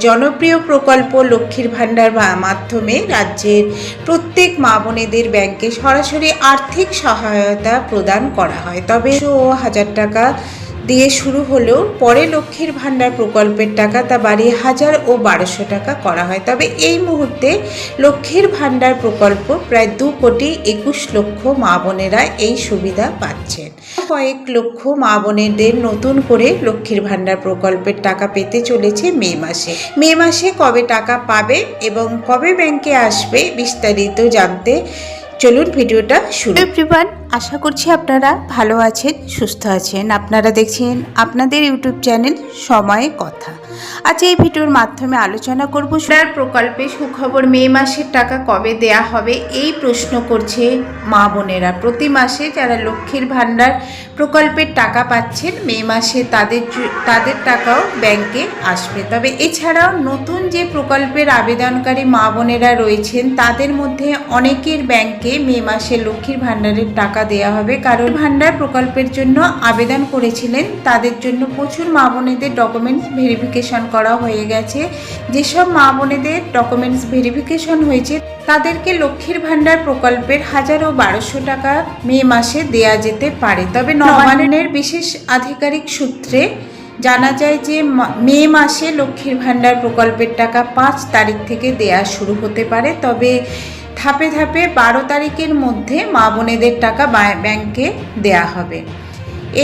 জনপ্রিয় প্রকল্প লক্ষ্মীর ভাণ্ডার মাধ্যমে রাজ্যের প্রত্যেক মা বোনেদের ব্যাংকে সরাসরি আর্থিক সহায়তা প্রদান করা হয়। তবে ও হাজার টাকা দিয়ে শুরু হলেও পরে লক্ষ্মীর ভাণ্ডার প্রকল্পের টাকা তা বাড়িয়ে হাজার ও বারোশো টাকা করা হয়। তবে এই মুহূর্তে লক্ষ্মীর ভাণ্ডার প্রকল্প প্রায় দু কোটি একুশ লক্ষ মা বোনেরা এই সুবিধা পাচ্ছেন। কয়েক লক্ষ মা বোনেদের নতুন করে লক্ষ্মীর ভাণ্ডার প্রকল্পের টাকা পেতে চলেছে মে মাসে। মে মাসে কবে টাকা পাবে এবং কবে ব্যাংকে আসবে বিস্তারিত জানতে চলুন ভিডিওটা শুরু। এভরিওয়ান আশা করছি আপনারা ভালো আছেন, সুস্থ আছেন। আপনারা দেখছেন আপনাদের ইউটিউব চ্যানেল সময়ে কথা। আজ এই ভিডিওর মাধ্যমে আলোচনা করব সোনার প্রকল্পে সুখবর মে মাসের টাকা কবে দেয়া হবে, এই প্রশ্ন করছে মা বোনেরা। প্রতি মাসে যারা লক্ষ্মীর ভাণ্ডার প্রকল্পের টাকা পাচ্ছেন, মে মাসে তাদের তাদের টাকাও ব্যাংকে আসবে। তবে এছাড়াও নতুন যে প্রকল্পের আবেদনকারী মা বোনেরা রয়েছেন, তাদের মধ্যে অনেকের ব্যাংকে মে মাসে লক্ষ্মীর ভাণ্ডারের টাকা দেওয়া হবে। কারণ ভাণ্ডার প্রকল্পের জন্য আবেদন করেছিলেন। তাদের জন্য প্রচুর মা বোনেদের ডকুমেন্টস ভেরিফিকেশন করা হয়ে গেছে। যেসব মা বোনেদের ডকুমেন্টস ভেরিফিকেশন হয়েছে, তাদেরকে লক্ষ্মীর ভাণ্ডার প্রকল্পের হাজার বারোশো টাকা মে মাসে দেয়া যেতে পারে। তবে নবান্নের বিশেষ আধিকারিক সূত্রে জানা যায় যে মা- মাসে লক্ষ্মীর ভাণ্ডার প্রকল্পের টাকা পাঁচ তারিখ থেকে দেয়া শুরু হতে পারে। তবে ধাপে ধাপে বারো তারিখের মধ্যে মা বোনেদের টাকা ব্যাংকে দেয়া হবে।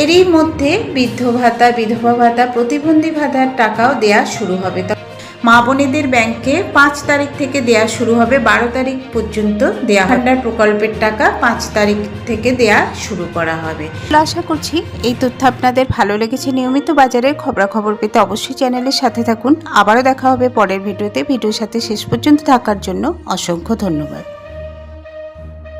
এরই মধ্যে বৃদ্ধ ভাতা, বিধবা ভাতা, প্রতিবন্ধী ভাতার টাকাও দেয়া শুরু হবে। মা বোনেদের ব্যাংকে পাঁচ তারিখ থেকে দেয়া শুরু হবে, বারো তারিখ পর্যন্ত দেয়া ভান্ডার প্রকল্পের টাকা পাঁচ তারিখ থেকে দেয়া শুরু করা হবে। আশা করছি এই তথ্য আপনাদের ভালো লেগেছে। নিয়মিত বাজারের খবরাখবর পেতে অবশ্যই চ্যানেলের সাথে থাকুন। আবারও দেখা হবে পরের ভিডিওতে। ভিডিওর সাথে শেষ পর্যন্ত থাকার জন্য অসংখ্য ধন্যবাদ।